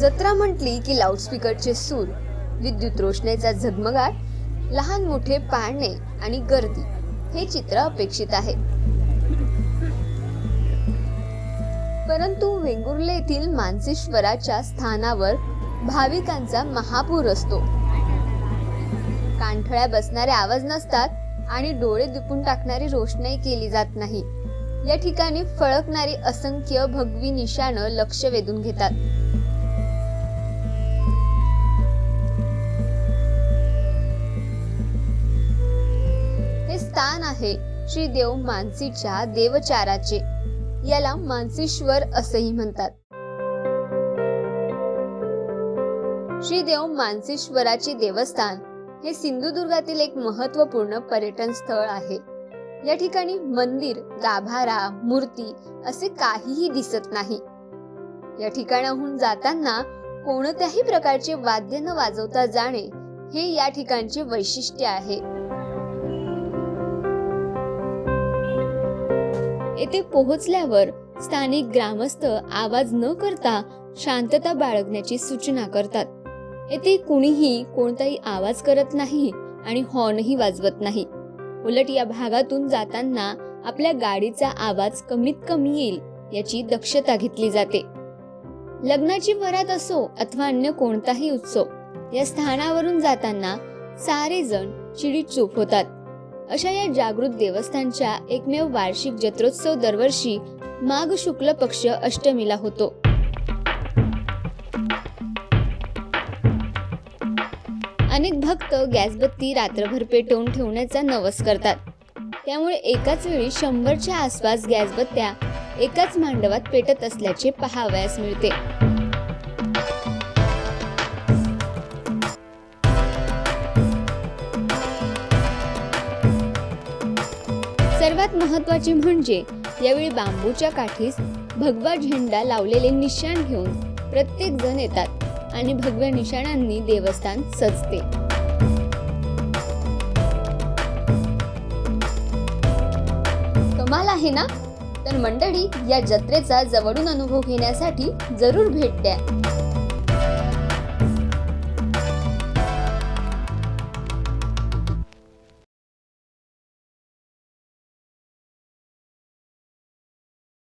जत्रा म्हटली की लाऊडस्पीकरचे सूर विद्युत रोषणेचा झगमगाट लहान मोठे पाळणे आणि गर्दी हे चित्र अपेक्षित आहे. परंतु वेंगुर्ले येथील मानसेश्वराच्या स्थानावर भाविकांचा महापूर असतो. कानठळ्या बसणारे आवाज नसतात आणि डोळे दुपून टाकणारी रोषणाई केली जात नाही. या ठिकाणी फळकणारी असंख्य भगवी निशाणं लक्ष वेधून घेतात. स्थान आहे. श्री देव मानसीच्या देवचाराचे. याला मानसीश्वर असेही म्हणतात. श्री देव मानसीश्वराचे देवस्थान हे सिंधुदुर्गातील एक महत्त्वपूर्ण पर्यटन स्थळ आहे. या ठिकाणी मंदिर गाभारा मूर्ती असे काहीही दिसत नाही. या ठिकाणाहून जाताना कोणत्याही प्रकारचे वाद्य न वाजवता जाणे हे या ठिकाणचे वैशिष्ट्य आहे. येथे पोहोचल्यावर स्थानिक ग्रामस्थ आवाज न करता शांतता बाळगण्याची सूचना करतात. येथे कुणीही कोणताही आवाज करत नाही आणि हॉर्नही वाजवत नाही. उलट या भागातून जाताना आपल्या गाडीचा आवाज कमीत कमी येईल याची दक्षता घेतली जाते. लग्नाची वरात असो अथवा अन्य कोणताही उत्सव या स्थानावरून जाताना सारे जण चिडीचूप होतात. अशा या जागृत देवस्थानच्या एकमेव वार्षिक जत्रोत्सव दरवर्षी माघ शुक्ल पक्ष अष्टमीला होतो. अनेक भक्त गॅसबत्ती रात्रभर पेटवून ठेवण्याचा नवस करतात. त्यामुळे एकाच वेळी शंभरच्या आसपास गॅसबत्त्या एकाच मांडवात पेटत असल्याचे पाहावयास मिळते. सर्वात महत्त्वाचे म्हणजे यावेळी बांबूच्या काठीस भगवा झेंडा लावलेले निशाण घेऊन प्रत्येक जण येतात आणि भगव्या निशाणांनी देवस्थान सजते. कमाल आहे ना? तर मंडळी या जत्रेचा जवळून अनुभव घेण्यासाठी जरूर भेट द्या.